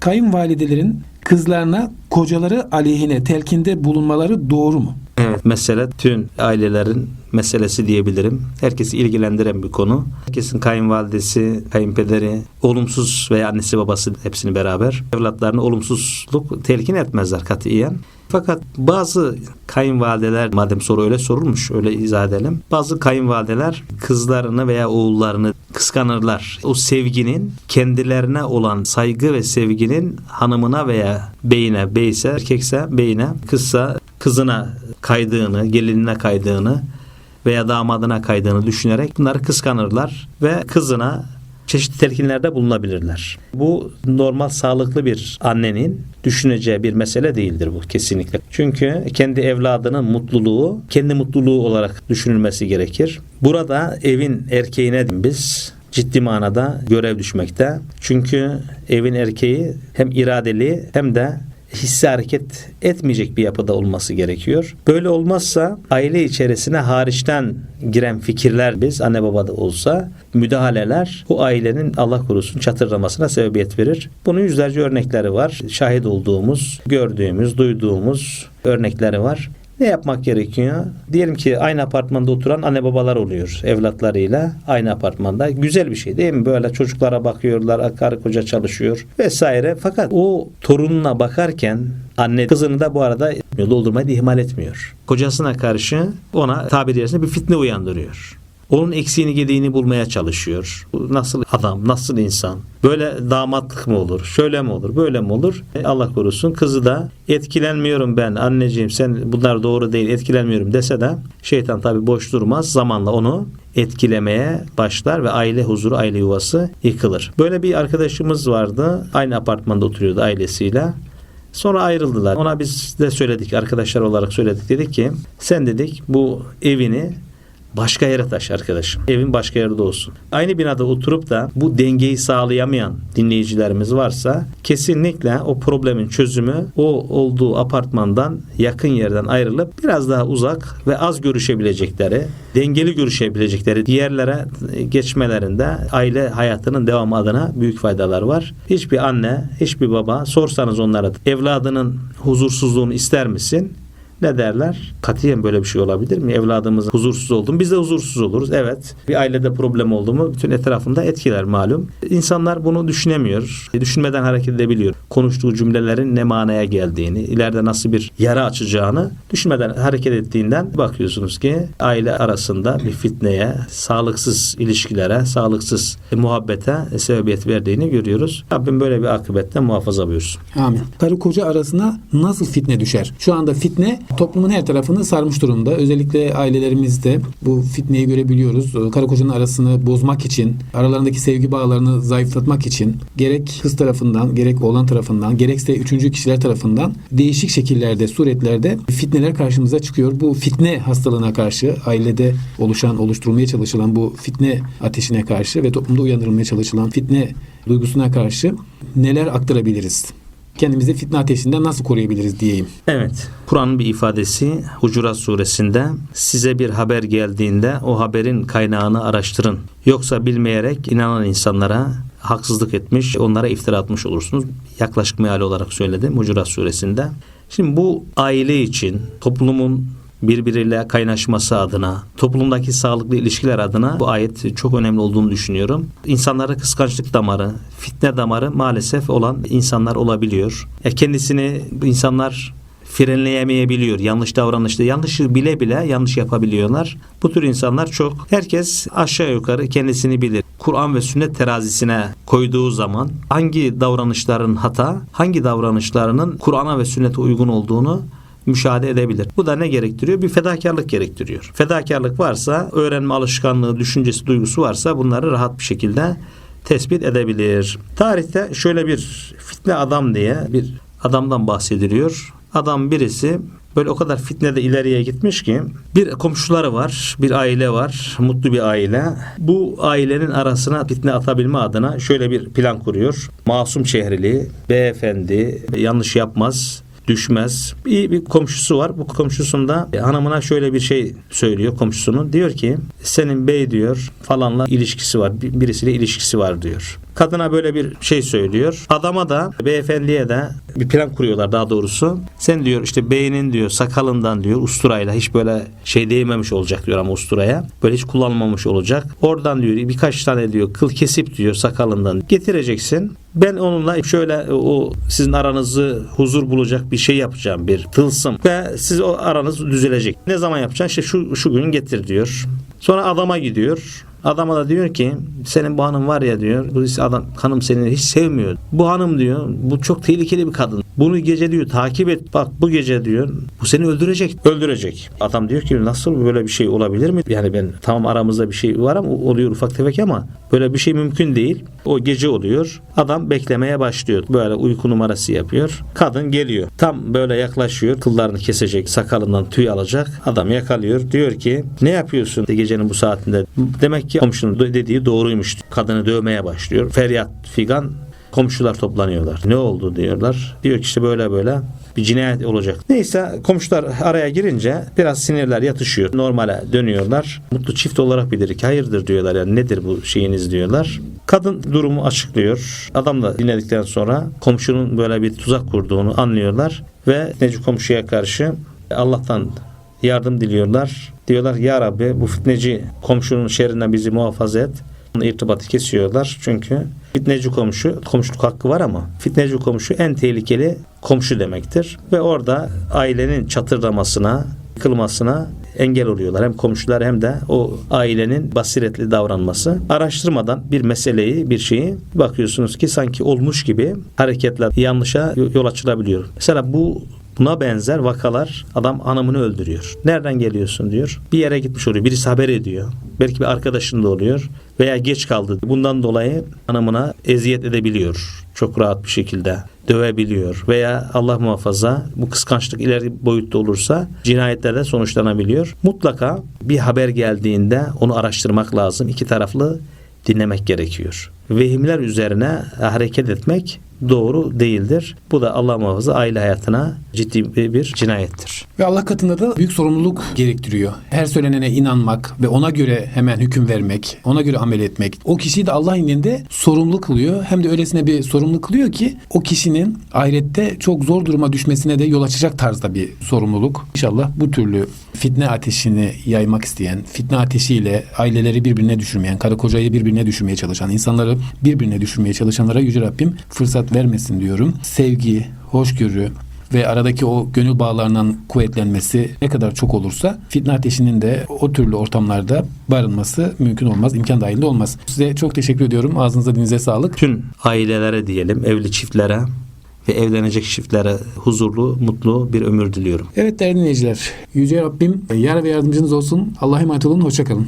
kayınvalidelerin kızlarına kocaları aleyhine telkinde bulunmaları doğru mu? Evet mesele tüm ailelerin meselesi diyebilirim. Herkesi ilgilendiren bir konu. Herkesin kayınvalidesi, kayınpederi, olumsuz veya annesi babası hepsini beraber evlatlarına olumsuzluk telkin etmezler katiyen. Fakat bazı kayınvalideler madem soru öyle sorulmuş öyle izah edelim. Bazı kayınvalideler kızlarını veya oğullarını kıskanırlar. O sevginin kendilerine olan saygı ve sevginin hanımına veya beyine, beyse erkekse beyine, kızsa kızına kaydığını, gelinine kaydığını veya damadına kaydığını düşünerek bunları kıskanırlar ve kızına çeşitli telkinlerde bulunabilirler. Bu normal sağlıklı bir annenin düşüneceği bir mesele değildir bu kesinlikle. Çünkü kendi evladının mutluluğu kendi mutluluğu olarak düşünülmesi gerekir. Burada evin erkeğine biz ciddi manada görev düşmekte. Çünkü evin erkeği hem iradeli hem de hissi hareket etmeyecek bir yapıda olması gerekiyor. Böyle olmazsa aile içerisine hariçten giren fikirler biz anne babada olsa müdahaleler bu ailenin Allah korusun çatırdamasına sebebiyet verir. Bunun yüzlerce örnekleri var. Şahit olduğumuz, gördüğümüz, duyduğumuz örnekleri var. Ne yapmak gerekiyor? Diyelim ki aynı apartmanda oturan anne babalar oluyor evlatlarıyla aynı apartmanda. Güzel bir şey değil mi? Böyle çocuklara bakıyorlar, karı koca çalışıyor vesaire. Fakat o torununa bakarken anne kızını da bu arada doldurmayı ihmal etmiyor. Kocasına karşı ona tabiri yerine bir fitne uyandırıyor. Onun eksiğini gediğini bulmaya çalışıyor. Nasıl adam, nasıl insan? Böyle damatlık mı olur? Şöyle mi olur? Böyle mi olur? E, Allah korusun. Kızı da etkilenmiyorum ben anneciğim sen bunlar doğru değil etkilenmiyorum dese de şeytan tabi boş durmaz. Zamanla onu etkilemeye başlar ve aile huzuru, aile yuvası yıkılır. Böyle bir arkadaşımız vardı. Aynı apartmanda oturuyordu ailesiyle. Sonra ayrıldılar. Ona biz de söyledik arkadaşlar olarak söyledik. Dedik ki sen dedik bu evini başka yere taş arkadaşım. Evin başka yerde olsun. Aynı binada oturup da bu dengeyi sağlayamayan dinleyicilerimiz varsa kesinlikle o problemin çözümü o olduğu apartmandan yakın yerden ayrılıp biraz daha uzak ve az görüşebilecekleri, dengeli görüşebilecekleri yerlere geçmelerinde aile hayatının devamı adına büyük faydalar var. Hiçbir anne, hiçbir baba sorsanız onlara evladının huzursuzluğunu ister misin? Ne derler? Katiyen böyle bir şey olabilir mi? Evladımız huzursuz oldu mu biz de huzursuz oluruz. Evet. Bir ailede problem oldu mu bütün etrafında etkiler malum. İnsanlar bunu düşünemiyor. Düşünmeden hareket edebiliyor. Konuştuğu cümlelerin ne manaya geldiğini, ileride nasıl bir yara açacağını düşünmeden hareket ettiğinden bakıyorsunuz ki aile arasında bir fitneye, sağlıksız ilişkilere, sağlıksız muhabbete sebebiyet verdiğini görüyoruz. Rabbim böyle bir akıbetten muhafaza buyursun. Amin. Karı koca arasına nasıl fitne düşer? Şu anda fitne toplumun her tarafını sarmış durumda. Özellikle ailelerimizde bu fitneyi görebiliyoruz. Karı kocanın arasını bozmak için, aralarındaki sevgi bağlarını zayıflatmak için gerek kız tarafından, gerek oğlan tarafından, gerekse üçüncü kişiler tarafından değişik şekillerde, suretlerde fitneler karşımıza çıkıyor. Bu fitne hastalığına karşı, ailede oluşan, oluşturulmaya çalışılan bu fitne ateşine karşı ve toplumda uyandırılmaya çalışılan fitne duygusuna karşı neler aktarabiliriz? Kendimizi fitne ateşinden nasıl koruyabiliriz diyeyim. Evet. Kur'an'ın bir ifadesi Hucurat suresinde size bir haber geldiğinde o haberin kaynağını araştırın. Yoksa bilmeyerek inanan insanlara haksızlık etmiş, onlara iftira atmış olursunuz. Yaklaşık meali olarak söyledim Hucurat suresinde. Şimdi bu aile için toplumun birbiriyle kaynaşması adına, toplumdaki sağlıklı ilişkiler adına bu ayet çok önemli olduğunu düşünüyorum. İnsanlara kıskançlık damarı, fitne damarı maalesef olan insanlar olabiliyor. E kendisini insanlar frenleyemeyebiliyor. Yanlış davranışta yanlışı bile bile yanlış yapabiliyorlar. Bu tür insanlar çok. Herkes aşağı yukarı kendisini bilir. Kur'an ve sünnet terazisine koyduğu zaman hangi davranışların hata, hangi davranışlarının Kur'an'a ve sünnete uygun olduğunu müşahede edebilir. Bu da ne gerektiriyor? Bir fedakarlık gerektiriyor. Fedakarlık varsa, öğrenme alışkanlığı, düşüncesi, duygusu varsa bunları rahat bir şekilde tespit edebilir. Tarihte şöyle bir fitne adam diye bir adamdan bahsediliyor. Adam birisi böyle o kadar fitnede ileriye gitmiş ki bir komşuları var, bir aile var, mutlu bir aile. Bu ailenin arasına fitne atabilme adına şöyle bir plan kuruyor. Masum şehrili, beyefendi, yanlış yapmaz, düşmez. İyi bir komşusu var. Bu komşusunda e, hanımına şöyle bir şey söylüyor komşusunun. Diyor ki senin bey diyor falanla ilişkisi var. bir- Birisiyle ilişkisi var diyor. Kadına böyle bir şey söylüyor. Adama da beyefendiye de bir plan kuruyorlar daha doğrusu. Sen diyor işte beynin diyor sakalından diyor usturayla hiç böyle şey değmemiş olacak diyor ama usturaya. Böyle hiç kullanmamış olacak. Oradan diyor birkaç tane diyor kıl kesip diyor sakalından getireceksin. Ben onunla şöyle o sizin aranızı huzur bulacak bir şey yapacağım bir tılsım ve siz o aranız düzelecek. Ne zaman yapacaksın? İşte şu şu gün getir diyor. Sonra adama gidiyor. Adama da diyor ki senin bu hanım var ya diyor. Bu adam hanım seni hiç sevmiyor. Bu hanım diyor bu çok tehlikeli bir kadın. Bunu gece diyor takip et bak bu gece diyor bu seni öldürecek. Öldürecek. Adam diyor ki nasıl böyle bir şey olabilir mi? Yani ben tamam aramızda bir şey var ama oluyor ufak tefek ama böyle bir şey mümkün değil. O gece oluyor. Adam beklemeye başlıyor. Böyle uyku numarası yapıyor. Kadın geliyor. Tam böyle yaklaşıyor. Kıllarını kesecek. Sakalından tüy alacak. Adam yakalıyor. Diyor ki ne yapıyorsun gecenin bu saatinde? Demek ki komşunun dediği doğruymuş. Kadını dövmeye başlıyor. Feryat figan Komşular toplanıyorlar. Ne oldu diyorlar. Diyor ki işte böyle böyle bir cinayet olacak. Neyse komşular araya girince biraz sinirler yatışıyor. Normale dönüyorlar. Mutlu çift olarak bilir ki hayırdır diyorlar. Yani nedir bu şeyiniz diyorlar. Kadın durumu açıklıyor. Adam da dinledikten sonra komşunun böyle bir tuzak kurduğunu anlıyorlar. Ve neci komşuya karşı Allah'tan yardım diliyorlar. Diyorlar ya Rabbi bu fitneci komşunun şerrinden bizi muhafaza et. İrtibatı kesiyorlar çünkü fitneci komşu komşuluk hakkı var ama fitneci komşu en tehlikeli komşu demektir ve orada ailenin çatırdamasına yıkılmasına engel oluyorlar. Hem komşular hem de o ailenin basiretli davranması. Araştırmadan bir meseleyi, bir şeyi bakıyorsunuz ki sanki olmuş gibi hareketler yanlışa yol açılabiliyor. Mesela bu Buna benzer vakalar adam hanımını öldürüyor. Nereden geliyorsun diyor. Bir yere gitmiş oluyor. Birisi haber ediyor. Belki bir arkadaşın da oluyor. Veya geç kaldı. Bundan dolayı hanımına eziyet edebiliyor. Çok rahat bir şekilde dövebiliyor. Veya Allah muhafaza bu kıskançlık ileri boyutta olursa cinayetlerde sonuçlanabiliyor. Mutlaka bir haber geldiğinde onu araştırmak lazım. İki taraflı dinlemek gerekiyor. Vehimler üzerine hareket etmek doğru değildir. Bu da Allah muhafaza aile hayatına ciddi bir cinayettir. Ve Allah katında da büyük sorumluluk gerektiriyor. Her söylenene inanmak ve ona göre hemen hüküm vermek, ona göre amel etmek. O kişiyi de Allah indinde sorumlu kılıyor. Hem de öylesine bir sorumlu kılıyor ki o kişinin ahirette çok zor duruma düşmesine de yol açacak tarzda bir sorumluluk. İnşallah bu türlü fitne ateşini yaymak isteyen, fitne ateşiyle aileleri birbirine düşürmeyen, karı kocayı birbirine düşürmeye çalışan, insanları birbirine düşürmeye çalışanlara Yüce Rabbim fırsat vermesin diyorum. Sevgi, hoşgörü, ve aradaki o gönül bağlarından kuvvetlenmesi ne kadar çok olursa fitne ateşinin de o türlü ortamlarda barınması mümkün olmaz, imkan dahilinde olmaz. Size çok teşekkür ediyorum. Ağzınıza dinize sağlık. Tüm ailelere diyelim, evli çiftlere ve evlenecek çiftlere huzurlu, mutlu bir ömür diliyorum. Evet değerli dinleyiciler, Yüce Rabbim yar ve yardımcınız olsun. Allah'a emanet olun, hoşçakalın.